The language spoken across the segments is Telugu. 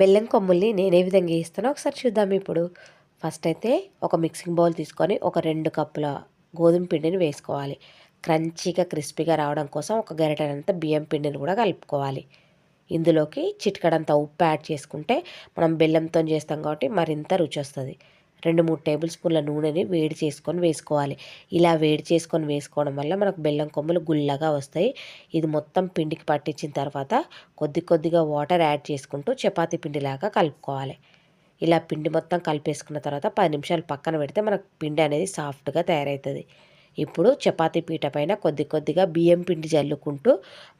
బెల్లం కొమ్ముల్ని నేను ఏ విధంగా వేస్తానో ఒకసారి చూద్దాం ఇప్పుడు. ఫస్ట్ అయితే ఒక మిక్సింగ్ బౌల్ తీసుకొని ఒక రెండు కప్పుల గోధుమ పిండిని వేసుకోవాలి. క్రంచీగా క్రిస్పీగా రావడం కోసం ఒక గరిటెనంత బియ్యం పిండిని కూడా కలుపుకోవాలి. ఇందులోకి చిటికడంత ఉప్పు యాడ్ చేసుకుంటే మనం బెల్లంతో చేస్తాం కాబట్టి మరింత రుచి వస్తుంది. రెండు మూడు టేబుల్ స్పూన్ల నూనెని వేడి చేసుకొని వేసుకోవాలి. ఇలా వేడి చేసుకొని వేసుకోవడం వల్ల మనకు బెల్లం కొమ్ములు గుల్లగా వస్తాయి. ఇది మొత్తం పిండికి పట్టించిన తర్వాత కొద్ది కొద్దిగా వాటర్ యాడ్ చేసుకుంటూ చపాతీ పిండిలాగా కలుపుకోవాలి. ఇలా పిండి మొత్తం కలిపేసుకున్న తర్వాత పది నిమిషాలు పక్కన పెడితే మనకు పిండి అనేది సాఫ్ట్గా తయారవుతుంది. ఇప్పుడు చపాతీ పీట పైన కొద్ది కొద్దిగా బియ్యం పిండి చల్లుకుంటూ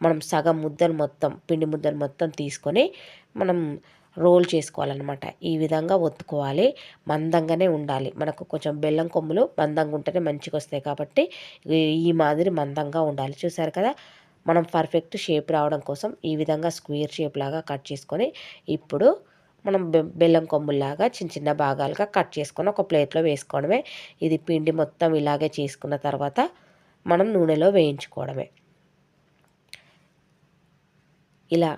మనం సగం ముద్దలు మొత్తం పిండి ముద్దలు మొత్తం తీసుకొని మనం రోల్ చేసుకోవాలన్నమాట. ఈ విధంగా ఒత్తుకోవాలి. మందంగానే ఉండాలి. మనకు కొంచెం బెల్లం కొమ్ములు మందంగా ఉంటేనే మంచిగా వస్తాయి కాబట్టి ఈ మాదిరి మందంగా ఉండాలి. చూసారు కదా? మనం పర్ఫెక్ట్ షేప్ రావడం కోసం ఈ విధంగా స్క్వేర్ షేప్ లాగా కట్ చేసుకొని ఇప్పుడు మనం బెల్లం కొమ్ముల్లాగా చిన్న చిన్న భాగాలుగా కట్ చేసుకొని ఒక ప్లేట్లో వేసుకోవడమే. ఇది పిండి మొత్తం ఇలాగే చేసుకున్న తర్వాత మనం నూనెలో వేయించుకోవడమే. ఇలా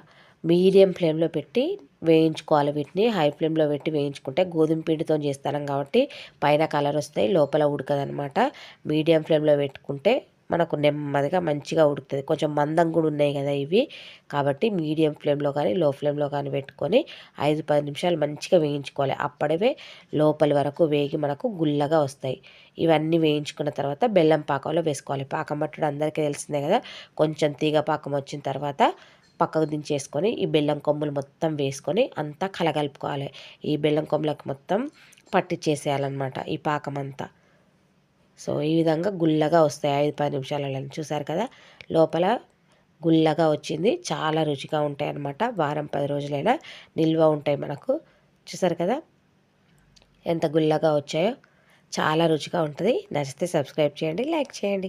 మీడియం ఫ్లేమ్లో పెట్టి వేయించుకోవాలి వీటిని. హై ఫ్లేమ్లో పెట్టి వేయించుకుంటే గోధుమ పిండితో చేస్తాం కాబట్టి పైన కలర్ వస్తాయి లోపల ఉడకదనమాట. మీడియం ఫ్లేమ్లో పెట్టుకుంటే మనకు నెమ్మదిగా మంచిగా ఉడుకుతుంది. కొంచెం మందం కూడా ఉన్నాయి కదా ఇవి. కాబట్టి మీడియం ఫ్లేమ్లో కానీ లో ఫ్లేమ్లో కానీ పెట్టుకొని ఐదు పది నిమిషాలు మంచిగా వేయించుకోవాలి. అప్పుడే లోపలి వరకు వేగి మనకు గుల్లగా వస్తాయి. ఇవన్నీ వేయించుకున్న తర్వాత బెల్లం పాకంలో వేసుకోవాలి. పాకం పట్టడం అందరికీ తెలిసిందే కదా. కొంచెం తీగ పాకం వచ్చిన తర్వాత పక్కకు దించేసుకొని ఈ బెల్లం కొమ్ములు మొత్తం వేసుకొని అంతా కలగలుపుకోవాలి. ఈ బెల్లం కొమ్ములకు మొత్తం పట్టించేసేయాలన్నమాట ఈ పాకం అంతా. సో ఈ విధంగా గుల్లగా వస్తాయి. ఐదు పది నిమిషాలలో చూసారు కదా? లోపల గుల్లగా వచ్చింది. చాలా రుచిగా ఉంటాయి అన్నమాట. వారం పది రోజులైనా నిల్వ ఉంటాయి మనకు. చూసారు కదా? ఎంత గుల్లగా వచ్చాయో. చాలా రుచిగా ఉంటుంది. నచ్చితే సబ్స్క్రైబ్ చేయండి లైక్ చేయండి.